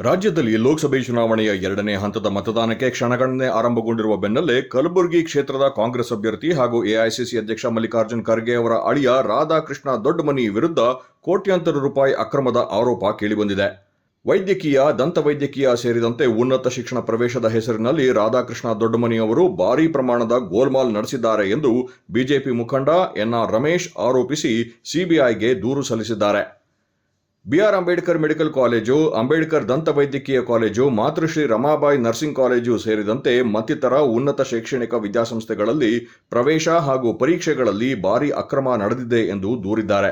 ರಾಜ್ಯದಲ್ಲಿ ಲೋಕಸಭೆ ಚುನಾವಣೆಯ ಎರಡನೇ ಹಂತದ ಮತದಾನಕ್ಕೆ ಕ್ಷಣಗಣನೆ ಆರಂಭಗೊಂಡಿರುವ ಬೆನ್ನಲ್ಲೇ ಕಲಬುರಗಿ ಕ್ಷೇತ್ರದ ಕಾಂಗ್ರೆಸ್ ಅಭ್ಯರ್ಥಿ ಹಾಗೂ ಎಐಸಿಸಿ ಅಧ್ಯಕ್ಷ ಮಲ್ಲಿಕಾರ್ಜುನ್ ಖರ್ಗೆ ಅವರ ಅಳಿಯ ರಾಧಾಕೃಷ್ಣ ದೊಡ್ಡಮನಿ ವಿರುದ್ಧ ಕೋಟ್ಯಾಂತರ ರೂಪಾಯಿ ಅಕ್ರಮದ ಆರೋಪ ಕೇಳಿಬಂದಿದೆ. ವೈದ್ಯಕೀಯ, ದಂತವೈದ್ಯಕೀಯ ಸೇರಿದಂತೆ ಉನ್ನತ ಶಿಕ್ಷಣ ಪ್ರವೇಶದ ಹೆಸರಿನಲ್ಲಿ ರಾಧಾಕೃಷ್ಣ ದೊಡ್ಡಮನಿ ಅವರು ಭಾರೀ ಪ್ರಮಾಣದ ಗೋಲ್ಮಾಲ್ ನಡೆಸಿದ್ದಾರೆ ಎಂದು ಬಿಜೆಪಿ ಮುಖಂಡ ಎನ್ಆರ್ ರಮೇಶ್ ಆರೋಪಿಸಿ ಸಿಬಿಐಗೆ ದೂರು ಸಲ್ಲಿಸಿದ್ದಾರೆ. BR Ambedkar medical college, Ambedkar ದಂತ ವೈದ್ಯಕೀಯ ಕಾಲೇಜು ಮಾತೃಶ್ರೀ ರಮಾಬಾಯಿ ನರ್ಸಿಂಗ್ ಕಾಲೇಜು ಸೇರಿದಂತೆ ಮತ್ತಿತರ ಉನ್ನತ ಶೈಕ್ಷಣಿಕ ವಿದ್ಯಾಸಂಸ್ಥೆಗಳಲ್ಲಿ ಪ್ರವೇಶ ಹಾಗೂ ಪರೀಕ್ಷೆಗಳಲ್ಲಿ ಭಾರೀ ಅಕ್ರಮ ನಡೆದಿದೆ ಎಂದು ದೂರಿದ್ದಾರೆ.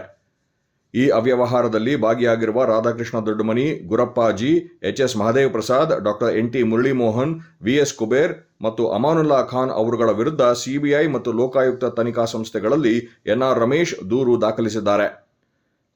ಈ ಅವ್ಯವಹಾರದಲ್ಲಿ ಭಾಗಿಯಾಗಿರುವ Radhakrishna Doddamani, Gurappaji H S Mahadev Prasad doctor N T Muralimohan V S Kuber ಮತ್ತು ಅಮಾನುಲ್ಲಾ ಖಾನ್ ಅವರುಗಳ ವಿರುದ್ಧ ಸಿಬಿಐ ಮತ್ತು ಲೋಕಾಯುಕ್ತ ತನಿಖಾ ಸಂಸ್ಥೆಗಳಲ್ಲಿ ಎನ್ಆರ್ ರಮೇಶ್ ದೂರು ದಾಖಲಿಸಿದ್ದಾರೆ.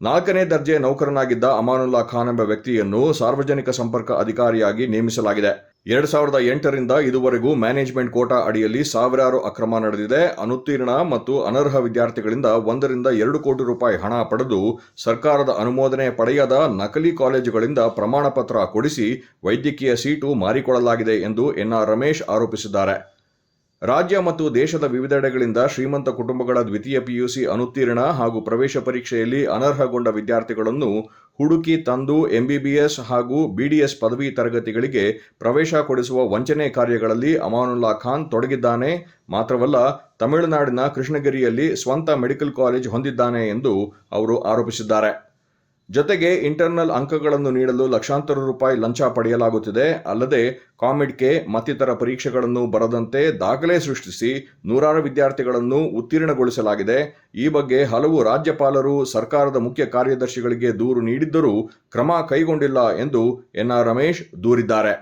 ನಾಲ್ಕನೇ ದರ್ಜೆ ನೌಕರನಾಗಿದ್ದ ಅಮಾನುಲ್ಲಾ ಖಾನ್ ಎಂಬ ವ್ಯಕ್ತಿಯನ್ನು ಸಾರ್ವಜನಿಕ ಸಂಪರ್ಕ ಅಧಿಕಾರಿಯಾಗಿ ನೇಮಿಸಲಾಗಿದೆ. ಎರಡ್ ಸಾವಿರದ ಎಂಟರಿಂದ ಇದುವರೆಗೂ ಮ್ಯಾನೇಜ್ಮೆಂಟ್ ಕೋಟಾ ಅಡಿಯಲ್ಲಿ ಸಾವಿರಾರು ಅಕ್ರಮ ನಡೆದಿದೆ. ಅನುತ್ತೀರ್ಣ ಮತ್ತು ಅನರ್ಹ ವಿದ್ಯಾರ್ಥಿಗಳಿಂದ ಒಂದರಿಂದ ಎರಡು ಕೋಟಿ ರೂಪಾಯಿ ಹಣ ಪಡೆದು ಸರ್ಕಾರದ ಅನುಮೋದನೆ ಪಡೆಯದ ನಕಲಿ ಕಾಲೇಜುಗಳಿಂದ ಪ್ರಮಾಣ ಪತ್ರ ಕೊಡಿಸಿ ವೈದ್ಯಕೀಯ ಸೀಟು ಮಾರಿಕೊಳ್ಳಲಾಗಿದೆ ಎಂದು ಎನ್ಆರ್ ರಮೇಶ್ ಆರೋಪಿಸಿದ್ದಾರೆ. ರಾಜ್ಯ ಮತ್ತು ದೇಶದ ವಿವಿಧೆಡೆಗಳಿಂದ ಶ್ರೀಮಂತ ಕುಟುಂಬಗಳ ದ್ವಿತೀಯ ಪಿಯುಸಿ ಅನುತ್ತೀರ್ಣ ಹಾಗೂ ಪ್ರವೇಶ ಪರೀಕ್ಷೆಯಲ್ಲಿ ಅನರ್ಹಗೊಂಡ ವಿದ್ಯಾರ್ಥಿಗಳನ್ನು ಹುಡುಕಿ ತಂದು ಎಂಬಿಬಿಎಸ್ ಹಾಗೂ ಬಿಡಿಎಸ್ ಪದವಿ ತರಗತಿಗಳಿಗೆ ಪ್ರವೇಶ ಕೊಡಿಸುವ ವಂಚನೆ ಕಾರ್ಯಗಳಲ್ಲಿ ಅಮಾನುಲ್ಲಾ ಖಾನ್ ತೊಡಗಿದ್ದಾನೆ. ಮಾತ್ರವಲ್ಲ, ತಮಿಳುನಾಡಿನ ಕೃಷ್ಣಗಿರಿಯಲ್ಲಿ ಸ್ವಂತ ಮೆಡಿಕಲ್ ಕಾಲೇಜ್ ಹೊಂದಿದ್ದಾನೆ ಎಂದು ಅವರು ಆರೋಪಿಸಿದ್ದಾರೆ. ಜೊತೆಗೆ ಇಂಟರ್ನಲ್ ಅಂಕಗಳನ್ನು ನೀಡಲು ಲಕ್ಷಾಂತರ ರೂಪಾಯಿ ಲಂಚ ಪಡೆಯಲಾಗುತ್ತಿದೆ. ಅಲ್ಲದೆ ಕಾಮಿಡ್ಕೆ ಮತ್ತಿತರ ಪರೀಕ್ಷೆಗಳನ್ನು ಬರದಂತೆ ದಾಖಲೆ ಸೃಷ್ಟಿಸಿ ನೂರಾರು ವಿದ್ಯಾರ್ಥಿಗಳನ್ನು ಉತ್ತೀರ್ಣಗೊಳಿಸಲಾಗಿದೆ. ಈ ಬಗ್ಗೆ ಹಲವು ರಾಜ್ಯಪಾಲರು ಸರ್ಕಾರದ ಮುಖ್ಯ ಕಾರ್ಯದರ್ಶಿಗಳಿಗೆ ದೂರು ನೀಡಿದ್ದರೂ ಕ್ರಮ ಕೈಗೊಂಡಿಲ್ಲ ಎಂದು ಎನ್ಆರ್ ರಮೇಶ್ ದೂರಿದ್ದಾರೆ.